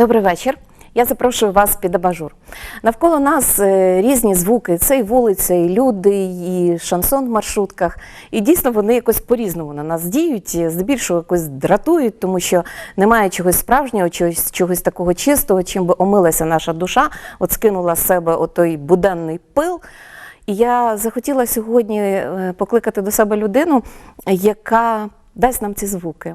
Добрий вечір. Я запрошую вас під абажур. Навколо нас е, різні звуки. Це і вулиця, і люди, і шансон в маршрутках. І дійсно вони якось по-різному на нас діють, здебільшого якось дратують, тому що немає чогось справжнього, чогось, чогось такого чистого, чим би омилася наша душа, от скинула з себе отой буденний пил. І я захотіла сьогодні е, покликати до себе людину, яка дасть нам ці звуки.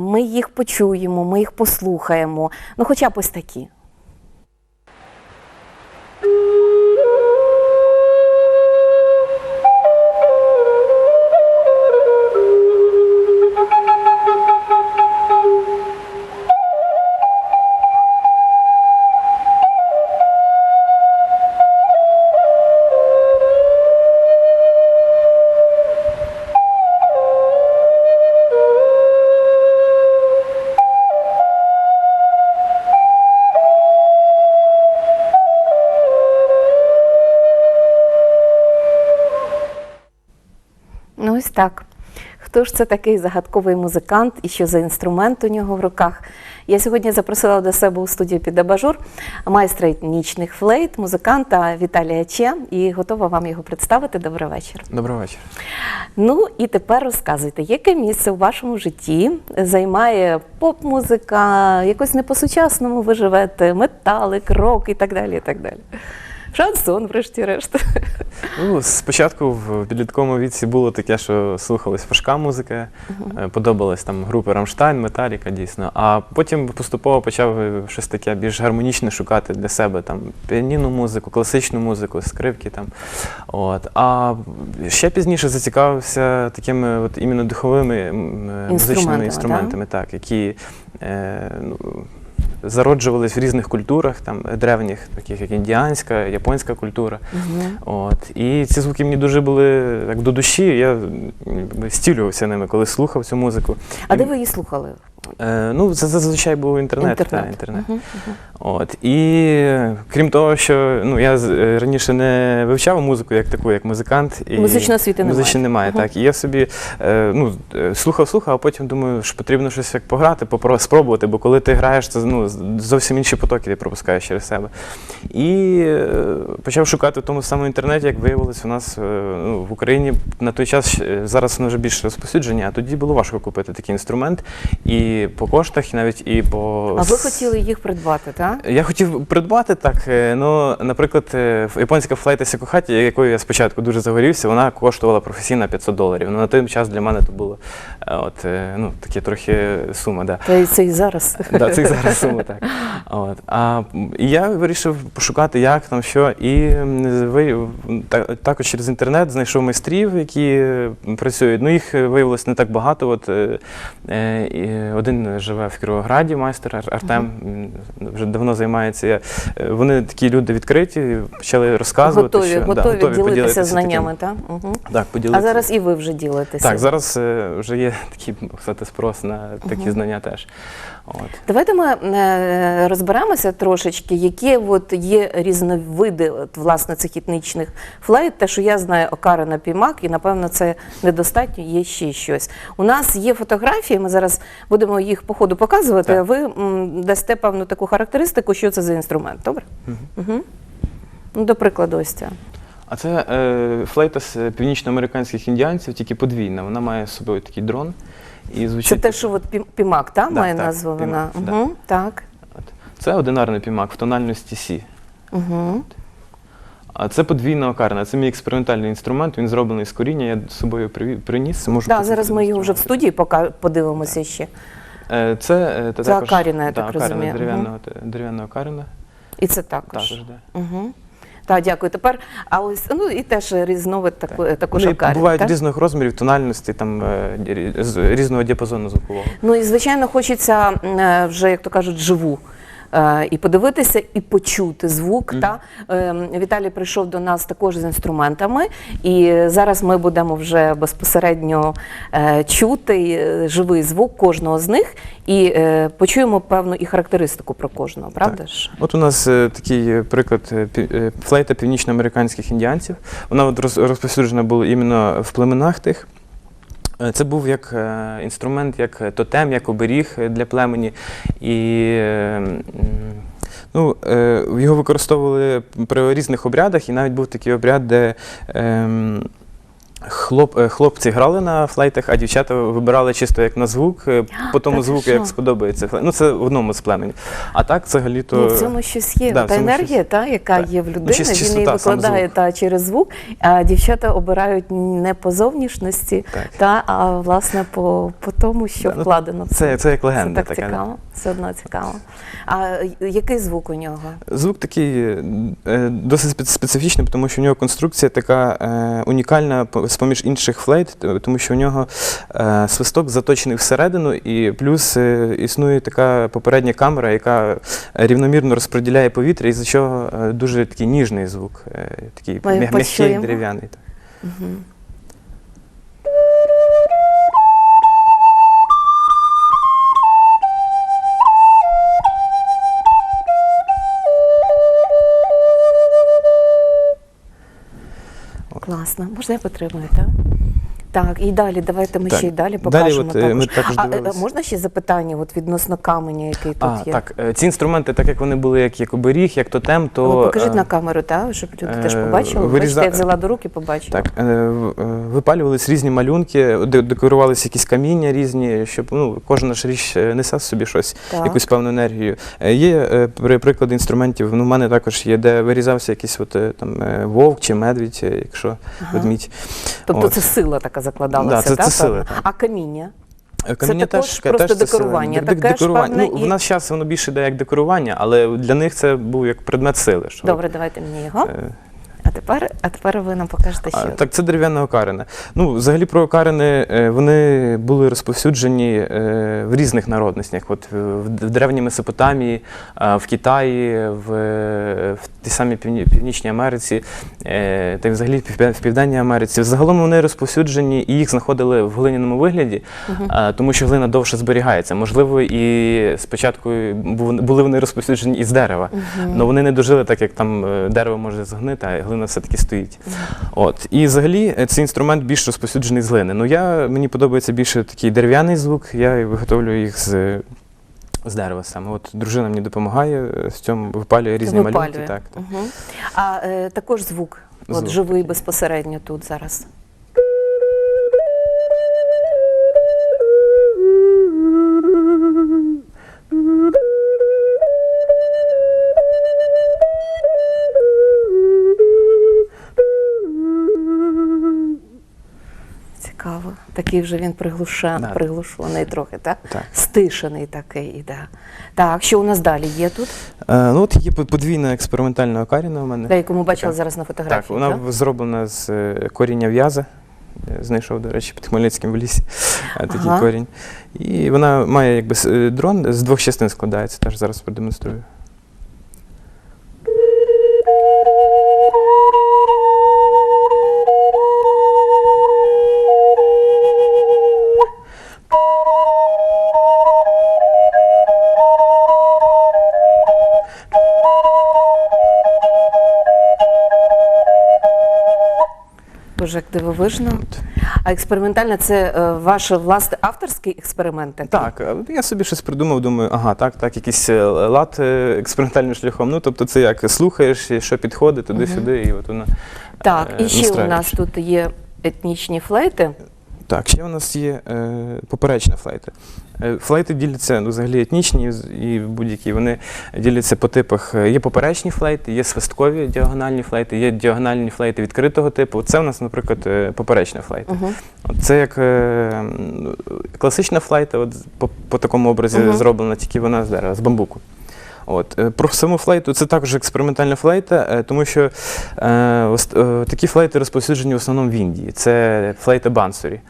Ми їх почуємо, ми їх послухаємо. Ну, хоча б ось такі. Так. Хто ж це такий загадковий музикант і що за інструмент у нього в руках? Я сьогодні запросила до себе у студію під абажур майстра етнічних флейт, музиканта Віталія Че, і готова вам його представити. Добрий вечір. Добрий вечір. Ну і тепер розказуйте, яке місце у вашому житті займає поп-музика, якось не по-сучасному ви живете, металик, рок і так далі. і так далі. Шансон, врешті-решт. Ну, спочатку в підлітковому віці було таке, що слухалась важка музика, е, подобалась там групи Рамштайн, Металіка, дійсно. А потім поступово почав е, щось таке більш гармонічне шукати для себе там піанінну музику, класичну музику, скрипки там. От. А ще пізніше зацікавився такими от іменно духовими е, музичними Інструментами, інструментами, так, які е, ну, зароджувались в різних культурах, там древніх, таких як індіанська, японська культура. От. І ці звуки мені дуже були так до душі. Я стілювався ними, коли слухав цю музику. А І, де ви її слухали? Е, ну, це зазвичай був інтернет. Інтернет. Та, інтернет. Мгм, От. І крім того, що ну, я е, раніше не вивчав музику як таку, як музикант. І Музичної освіти немає. Музичної немає, Мгм. так. І я собі е, ну, е, слухав, слухав, а потім думаю, що потрібно щось як пограти, попро- спробувати, бо коли ти граєш, це ну, зовсім інші потоки ти пропускаєш через себе. І е, почав шукати в тому самому інтернеті, як виявилось, у нас е, ну, в Україні на той час зараз воно вже більш розповсюдження, а тоді було важко купити такий інструмент. І по коштах, і навіть і по А ви хотіли їх придбати, так? я хотів придбати так. е, Ну, наприклад, е, японська флейта Сікохаті, якою я спочатку дуже загорівся, вона коштувала професійно 500 доларів. Ну, на той час для мене це було е, от, ну, таке трохи сума. Да. Та це і зараз. Да, це і зараз сума, так. От. А і я вирішив пошукати, як там що. І також через інтернет знайшов майстрів, які працюють. Ну, їх е, виявилось не так багато. От, е, е, один живе в Кіровограді, майстер Ар- Артем, вже давно займається. Вони такі люди відкриті, почали розказувати. Готові, що, да, готові, ділитися поділитися знаннями, так? Угу. Так, А зараз і ви вже ділитеся. Так, зараз вже є такий сказати, спрос на такі Мгм. знання теж. От. Давайте ми розберемося трошечки, які от є різновиди от, власне цих етнічних флейт. Те, що я знаю, окарина пімак, і напевно це недостатньо, є ще щось. У нас є фотографії, ми зараз будемо їх по ходу показувати. Так. а Ви м, дасте певну таку характеристику, що це за інструмент. Добре? Мгм. Угу. Ну, до прикладу, ось ця. А це е, флейта з е, північноамериканських індіанців, тільки подвійна. Вона має з собою такий дрон. І Це те, що от пімак, та, Да, має так, назву вона. да. Угу. Так. Це одинарний пімак в тональності Сі. Угу. А це подвійна окарна. Це мій експериментальний інструмент. Він зроблений з коріння. Я з собою приніс. Можу Да, зараз ми його вже в студії пока подивимося ще. Е, Це, е, Це також, окарина, я да, так розумію. Дерев'яна, дерев'яна окарина. І це також. Також, да. Угу. Так, дякую. Тепер, а ось ну і теж різновид таку, також Вони окарин, бувають так? різних розмірів, тональності, там, е, різного діапазону звукового. Ну і звичайно, хочеться е, вже, як то кажуть, живу. Е, І подивитися, і почути звук. Мгм. Та Ем, Віталій прийшов до нас також з інструментами, і зараз ми будемо вже безпосередньо е, чути е, живий звук кожного з них і почуємо певну і характеристику про кожного, правда ж? От у нас такий приклад флейта північноамериканських індіанців. Вона от розповсюджена була іменно в племенах тих. Е, Це був як е, інструмент, як тотем, як оберіг е, для племені. І е, ну, його використовували при різних обрядах, і навіть був такий обряд, де ем, хлоп, е, хлопці грали на флейтах, а дівчата вибирали чисто як на звук, е, по тому Так, звуку, що? як сподобається. Ну, це в одному з племені. А так, взагалі, то. Ну, в цьому щось є. да, та енергія, щось- та, яка Так. є в Ну, людини, чис- він її викладає та, через звук, а дівчата обирають не по зовнішності, Так. та, а власне по, по тому, що Да, ну, вкладено. Це, це як легенда Це так така. цікаво, все одно цікаво. А який звук у нього? Звук такий е, досить специфічний, тому що в нього конструкція така е, унікальна з-поміж інших флейт, тому що в нього е, свисток заточений всередину, і плюс існує така попередня камера, яка рівномірно розподіляє повітря, із-за чого дуже такий ніжний звук, такий м'який, дерев'яний. Угу. Класно. Можна я потримаю, так? Так, і далі, давайте ми Так, ще й далі далі покажемо. от, е, ми також а, е, дивилися. можна ще запитання от, відносно каменя, який тут А, є? так, е, ці інструменти, так як вони були як, як оберіг, як тотем, то. Ви покажіть е, на камеру, так, щоб люди теж е, побачили. виріза- Бачите, я взяла до руки, побачила. Так, е, випалювались різні малюнки, декорувалися якісь каміння різні, щоб ну, кожна ж річ несе в собі щось, Так. якусь певну енергію. Є приклади інструментів, ну, в мене також є, де вирізався якийсь от, там, вовк чи медвідь, якщо Ага. ведмідь. Тобто От. це сила така закладалася, Да, це- так? це так. А каміння? Е, Каміння також теж, просто теж це декорування, Дек- таке декорування. певне Ну, і- В нас зараз воно більше йде як декорування, але для них це був як предмет сили. Що, Добре, давайте мені його. е, А тепер, а тепер ви нам покажете ще. А, так, це дерев'яне окарина. Ну, взагалі про окарини е, вони були розповсюджені е, в різних народностях. От е, в, древній Месопотамії, в Китаї, в, в тій самій Північній Америці, та й взагалі в Південній Америці. Загалом вони розповсюджені і їх знаходили в глиняному вигляді, а, тому що глина довше зберігається. Можливо, і спочатку були вони розповсюджені із дерева. Але вони не дожили так, як там дерево може згнити, а глина все-таки стоїть. От. І взагалі е, цей інструмент більш розповсюджений з глини. Ну, я, мені подобається більше такий дерев'яний звук, я виготовлюю їх з, з дерева саме. От дружина мені допомагає е, з цьому, випалює різні малюнки. Випалює. Так, так. Мгм. А е, також звук, от живий такий. безпосередньо тут зараз. Такий вже він приглуша... Да. приглушений трохи, так? Так. Стишений такий іде. Так, що у нас далі є тут? Е, ну, от є подвійна експериментальна окаріна у мене. Та, яку ми бачили Така. зараз на Так, фотографії. вона зроблена з е, коріння в'яза. Знайшов, до речі, під Хмельницьким в лісі е, такий Ага. корінь. І вона має якби е, дрон з двох частин складається, теж зараз продемонструю. Боже, як дивовижно. А експериментальна це е, ваш власне авторський експеримент? такий? Так, е, я собі щось придумав, думаю, ага, так, так, якийсь е, лад експериментальним шляхом. Ну, тобто це як слухаєш, що підходить туди-сюди, і от вона. Так, і ще у нас тут є етнічні флейти. Так, ще у нас є е, поперечна флейта. Е, флейти діляться ну, взагалі етнічні і будь-які. Вони діляться по типах. Е, Є поперечні флейти, є свисткові діагональні флейти, є діагональні флейти відкритого типу. Це у нас, наприклад, е, поперечна флейта. Угу. От Це як е, класична флейта, от по, по такому образі Мгм. зроблена, тільки вона з дерева, з бамбуку. От. е, Про саму флейту це також експериментальна флейта, е, тому що е, е, такі флейти розповсюджені в основному в Індії. Це флейта бансурі.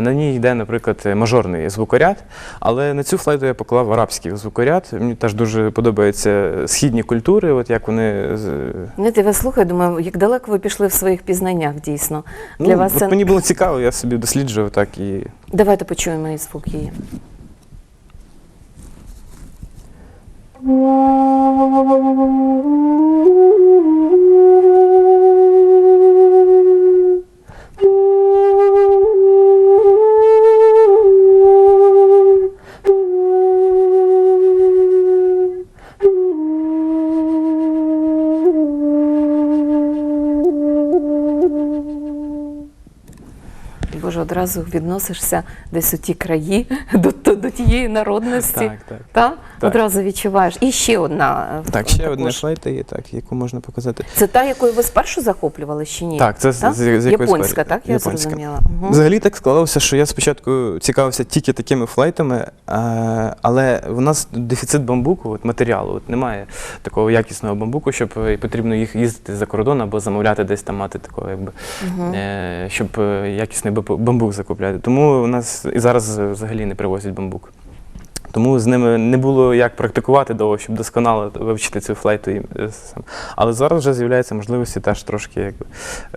На ній йде, наприклад, мажорний звукоряд, але на цю флейту я поклав арабський звукоряд. Мені теж дуже подобаються східні культури, от як вони. Я вас слухаю, думаю, як далеко ви пішли в своїх пізнаннях дійсно. Для Ну, вас от це Мені було цікаво, я собі досліджував так і. давайте почуємо і звук її. Thank you. Одразу відносишся десь у ті краї, до, до, до тієї народності. Так, так. Та? Так. Одразу відчуваєш. І ще одна. е, Так, ще також. одна флейта є, так, яку можна показати. Це та, якою ви спершу захоплювали чи ні? Так, це Та? з- з якоїсь японська, так? Я японська. зрозуміла. Угу. Взагалі так склалося, що я спочатку цікавився тільки такими флейтами, е, але в нас дефіцит бамбуку, от матеріалу. От немає такого якісного бамбуку, щоб е, потрібно їх їздити за кордон або замовляти десь там мати такого, якби е, щоб якісний бамбу- бамбук закупляти. Тому у нас і зараз е, взагалі не привозять бамбук. Тому з ними не було як практикувати довго, щоб досконало вивчити цю флейту. е. Але зараз вже з'являються можливості теж трошки якби,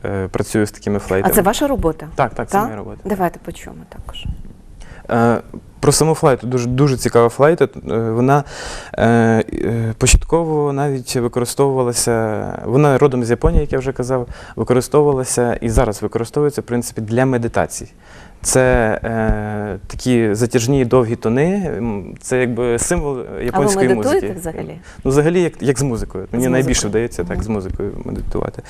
е, працюю з такими флейтами. А це ваша робота? Так, так, це моя робота. Давайте почуємо також. Про саму флайту дуже дуже цікава флейта. Е, Вона е, е, початково навіть використовувалася. Вона родом з Японії, як я вже казав, використовувалася і зараз використовується в принципі для медитацій. Це е, такі затяжні довгі тони. Це якби символ японської а ви музики. взагалі? Ну, взагалі, як, як з музикою. Мені З найбільше вдається так з музикою медитувати.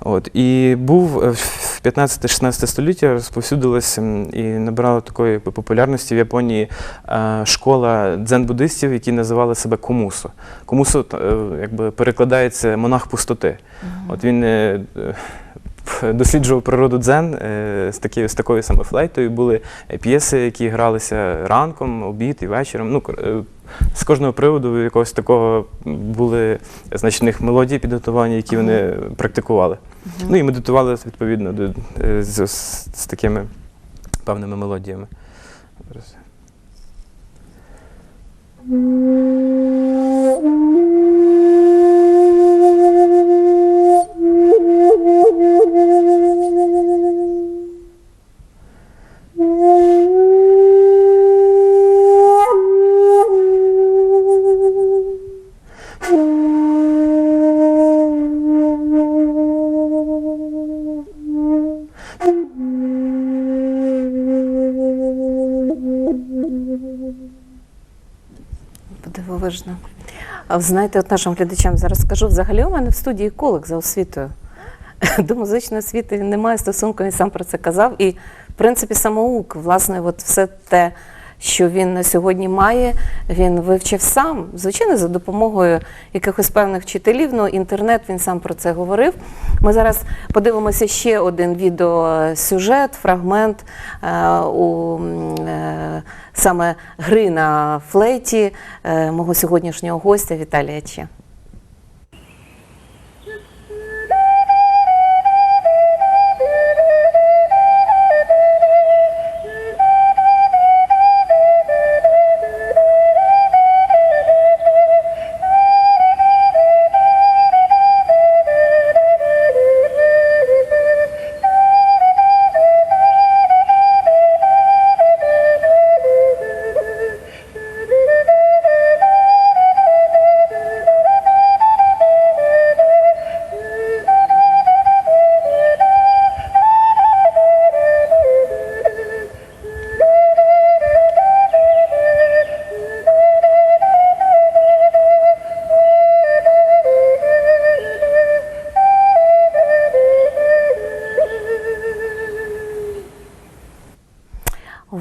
От. І був е, в 15-16 століття розповсюдилась м, і набирала такої популярності в Японії е, школа дзен-буддистів, які називали себе комусо. Комусо е, якби, перекладається монах пустоти. От він досліджував природу дзен е, з, такі, з такою саме флейтою. Були е, п'єси, які гралися ранком, обід і вечором. Ну, е, з кожного приводу якогось такого були значить, в мелодії підготування, які вони практикували. Ну і медитували відповідно до, з, з, з такими певними мелодіями. Зараз. Ви знаєте, от нашим глядачам зараз скажу, взагалі у мене в студії еколог за освітою. До музичної освіти він не має стосунку, він сам про це казав. І, в принципі, самоук, власне, от все те, що він на сьогодні має, він вивчив сам. Звичайно, за допомогою якихось певних вчителів, ну інтернет він сам про це говорив. Ми зараз подивимося ще один відеосюжет, фрагмент е, у е, саме гри на флейті е, мого сьогоднішнього гостя Віталія Че.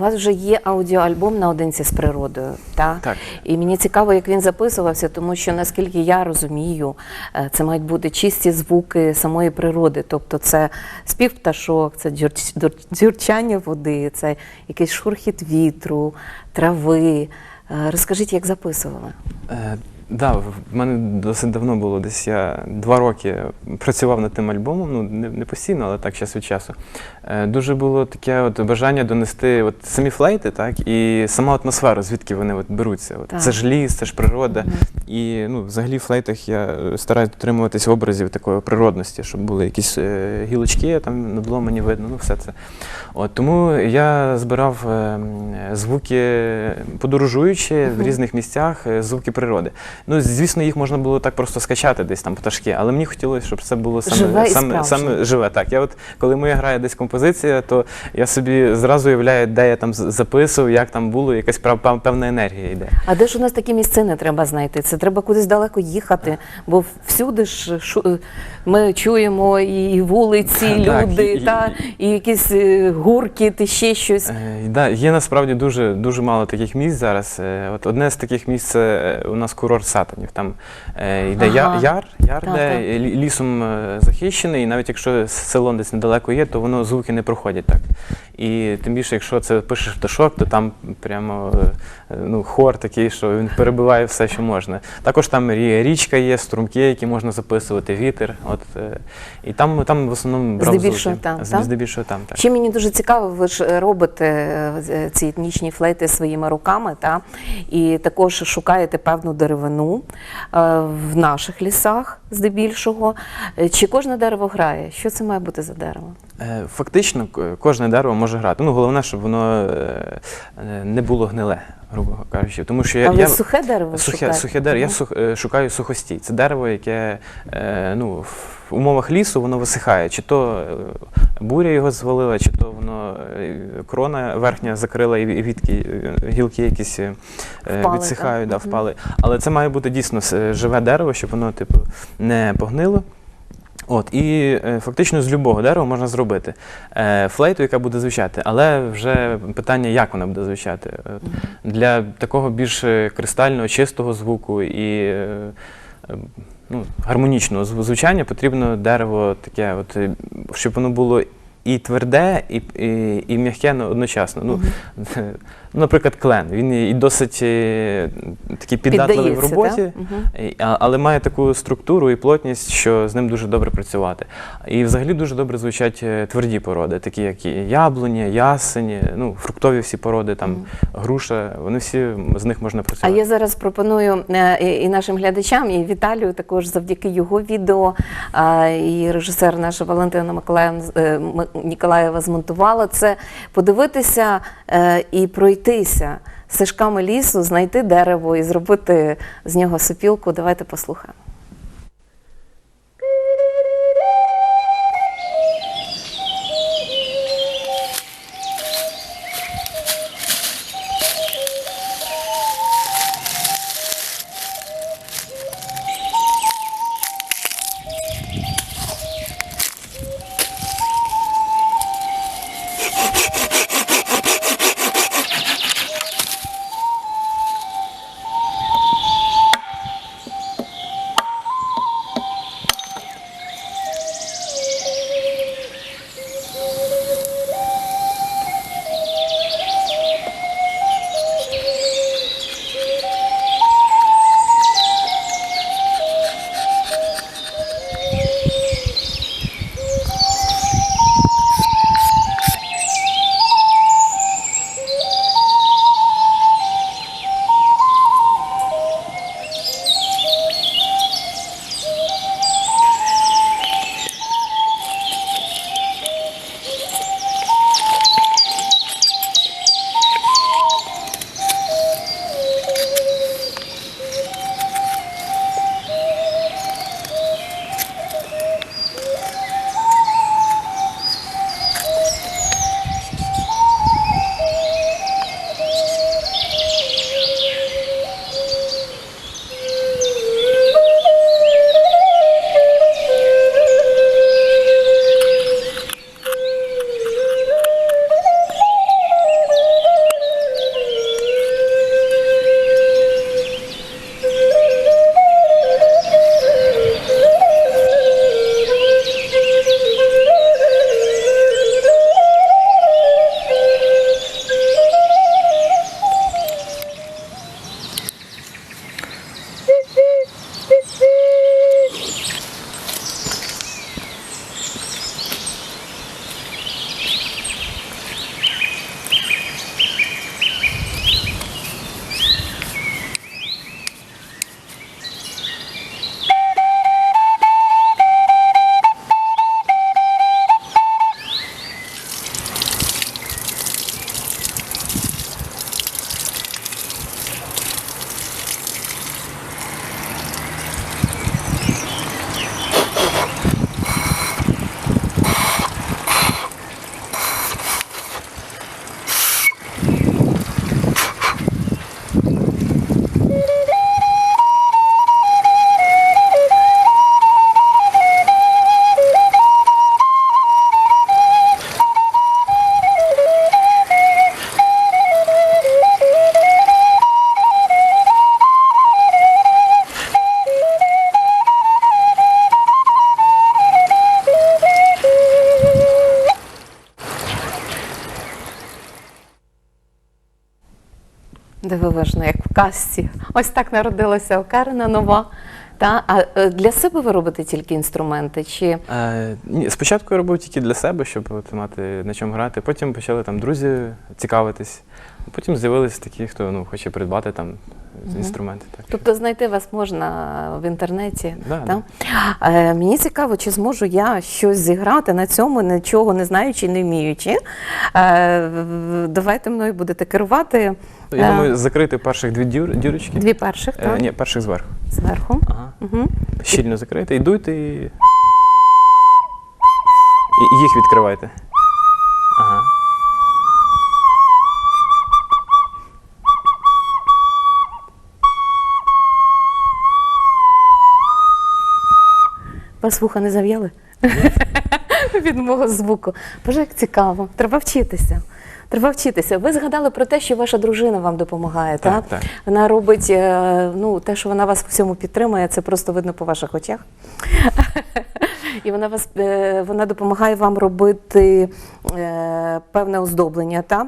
Вас вже є аудіоальбом наодинці з природою, так? Так. І мені цікаво, як він записувався, тому що наскільки я розумію, е, це мають бути чисті звуки самої природи. Тобто це спів пташок, це дзюрч- дзюрчання води, це якийсь шурхіт вітру, трави. Е, Розкажіть, як записували? Е, да, в мене досить давно було десь я два роки працював над тим альбомом, ну не, не постійно, але так час від часу. Е, дуже було таке от бажання донести от самі флейти, так, і сама атмосфера, звідки вони от беруться. От, Так. це ж ліс, це ж природа. І ну, взагалі в флейтах я стараюсь дотримуватись образів такої природності, щоб були якісь е, гілочки, там надломані видно, ну все це. От, тому я збирав е, м, звуки подорожуючи в різних місцях, е, звуки природи. Ну, звісно, їх можна було так просто скачати десь там пташки, але мені хотілося, щоб це було саме, Живе саме, саме живе. Так, я от коли моя грає десь композиція, то я собі зразу уявляю, де я там записував, як там було, якась певна енергія йде. А де ж у нас такі місцини треба знайти? Це треба кудись далеко їхати, бо всюди ж шу- ми чуємо і вулиці, і люди, і- і- та, і якісь е, гуркіт, і ще щось. Е, Да, є насправді дуже, дуже мало таких місць зараз. Е, От одне з таких місць це у нас курорт Сатанів. Там е, йде Ага. яр, яр Так, де так. лі- лісом е, захищений, і навіть якщо село десь недалеко є, то воно звуки не проходять так. І тим більше, якщо це пишеш пташок, то там прямо е, ну, хор такий, що він перебиває все, що можна. Також там річка є, струмки, які можна записувати, вітер. От, е, і там, там в основному брав Здебільшого звуки. там, так? Здебільшого там, так. Ще мені дуже цікаво, ви ж робите е, ці етнічні флейти своїми руками, та? і також шукаєте певну деревину в наших лісах, здебільшого. Чи кожне дерево грає? Що це має бути за дерево? Фактично, кожне дерево може грати. Ну, головне, щоб воно е, е, не було гниле, грубо кажучи. Тому що я, А ви я сухе дерево сухе, сухе дерево, я сух, е, шукаю сухостій. Це дерево, яке ну, в умовах лісу воно висихає. Чи то буря його звалила, чи то воно крона верхня закрила і відки, гілки якісь Впали, відсихають, да, так? Впали. Але це має бути дійсно живе дерево, щоб воно типу, не погнило. От, і е, фактично з любого дерева можна зробити е, флейту, яка буде звучати, але вже питання, як вона буде звучати. От, Для такого більш е, кристального, чистого звуку і е, е, ну, гармонічного звучання потрібно дерево таке, от, е, щоб воно було і тверде, і, і, і м'яке ну, одночасно. Ну, ну, наприклад, клен. Він і досить е, такий піддатливий в роботі. Мгм. І- Але має таку структуру і плотність, що з ним дуже добре працювати. І взагалі дуже добре звучать е, тверді породи, такі як яблуні, ясені, ну, фруктові всі породи, там груша, вони всі з них можна працювати. А я зараз пропоную е, і нашим глядачам, і Віталію також завдяки його відео. І режисер наша Валентина Миколаївна Ніколаєва змонтувала це. Подивитися е, і пройтися стежками лісу, знайти дерево і зробити з нього сопілку. Давайте послухаємо. Казці. Ось так народилася окарина нова. Та? А е, для себе ви робите тільки інструменти? Чи Е, ні, спочатку я робив тільки для себе, щоб от, мати на чому грати. Потім почали там друзі цікавитись. Потім з'явилися такі, хто ну, хоче придбати там Мгм. інструменти. Так. тобто знайти вас можна в інтернеті? Да, та? Е, мені цікаво, чи зможу я щось зіграти на цьому, нічого не знаючи, не вміючи. Е, давайте мною будете керувати. Я Е. думаю, закрити перших дві дюр, дюрочки. Дві перших, Е, так? ні, перших зверху. Зверху. Ага. Угу. Щільно закрити, і дуйте і. І і їх відкривайте. Ага. Вас вуха не зав'яли? Від мого звуку. Боже, як цікаво. Треба вчитися. Треба вчитися. Ви згадали про те, що ваша дружина вам допомагає, так? Так, так. Вона робить е, ну, те, що вона вас в всьому підтримує, це просто видно по ваших очах. І вона вас е, вона допомагає вам робити е, певне оздоблення, так?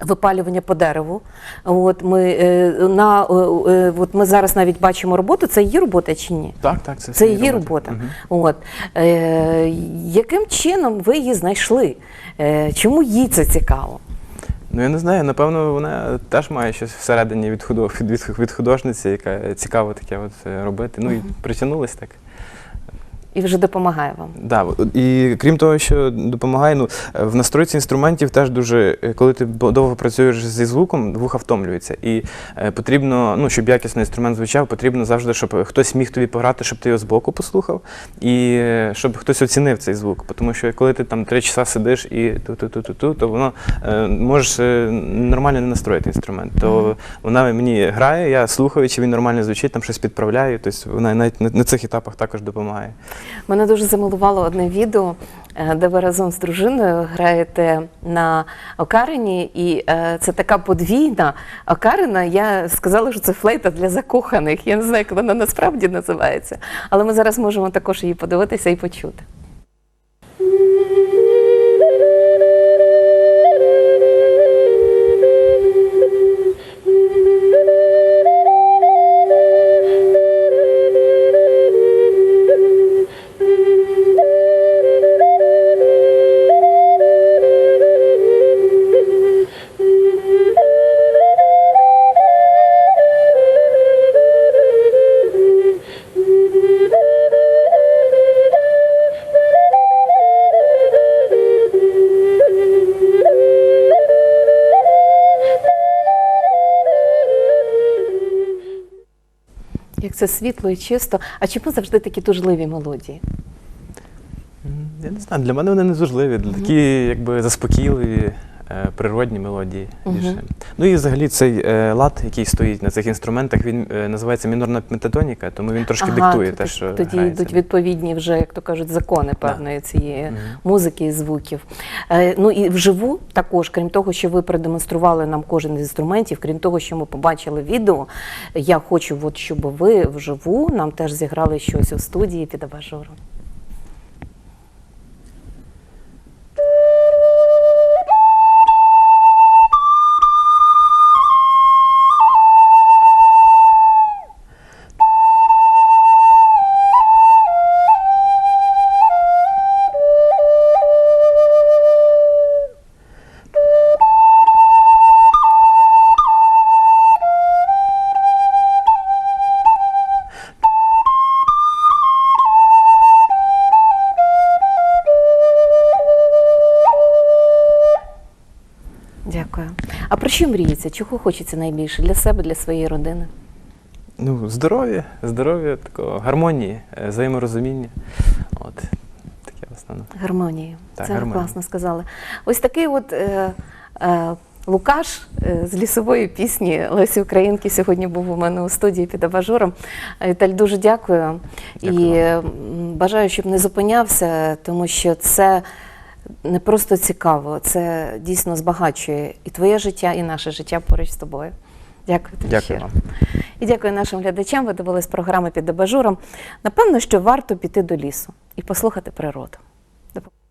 Випалювання по дереву. От ми, е, на, е, е, от ми зараз навіть бачимо роботу. Це її робота чи ні? Так, так, це, Це її робота. Мгм. От. Е, яким чином ви її знайшли? Е, чому їй це цікаво? Ну я не знаю, напевно, вона теж має щось всередині від, худо, від, від, художниці, яка цікаво таке от робити. Ну і притягнулась так. І вже допомагає вам. Да, і крім того, що допомагає, ну в настройці інструментів теж дуже, е, коли ти довго працюєш зі звуком, вуха втомлюється. І е, потрібно, ну щоб якісно інструмент звучав, потрібно завжди, щоб хтось міг тобі пограти, щоб ти його збоку послухав, і е, щоб хтось оцінив цей звук. Тому що коли ти там три часа сидиш і ту-ту-ту-ту-ту, то воно е, можеш нормально не настроїти інструмент. То вона мені грає, я слухаю, чи він нормально звучить, там щось підправляю. Тобто вона навіть на, на цих етапах також допомагає. Мене дуже замилувало одне відео, е, де ви разом з дружиною граєте на окарині, і е, це така подвійна окарина. Я сказала, що це флейта для закоханих. Я не знаю, як вона насправді називається, але ми зараз можемо також її подивитися і почути. Це світло і чисто. А чому завжди такі тужливі мелодії? Я не знаю, для мене вони не важливі, такі якби заспокійливі, е, природні мелодії. Мгм. більше. Ну і взагалі цей е, лад, який стоїть на цих інструментах, він е, називається мінорна пентатоніка, тому він трошки диктує те, що тоді грається. йдуть відповідні вже, як то кажуть, закони певної цієї Мгм. музики і звуків. Е, ну і вживу також, крім того, що ви продемонстрували нам кожен з інструментів, крім того, що ми побачили відео, я хочу, от, щоб ви вживу нам теж зіграли щось у студії під абажуром. Дякую. А про що мріється? Чого хочеться найбільше для себе, для своєї родини? Ну, здоров'я, здоров'я, такого, гармонії, е, взаєморозуміння. От, таке в основному. Гармонії. Так, Це гармонія. класно сказали. Ось такий от е, е, Лукаш е, з лісової пісні Лесі Українки сьогодні був у мене у студії під абажуром. Віталь, дуже дякую. Дякую І бажаю, щоб не зупинявся, тому що це не просто цікаво, це дійсно збагачує і твоє життя, і наше життя поруч з тобою. Дякую тобі Дякую щиро. І дякую нашим глядачам. Ви дивились програми під абажуром. Напевно, що варто піти до лісу і послухати природу. До побачення.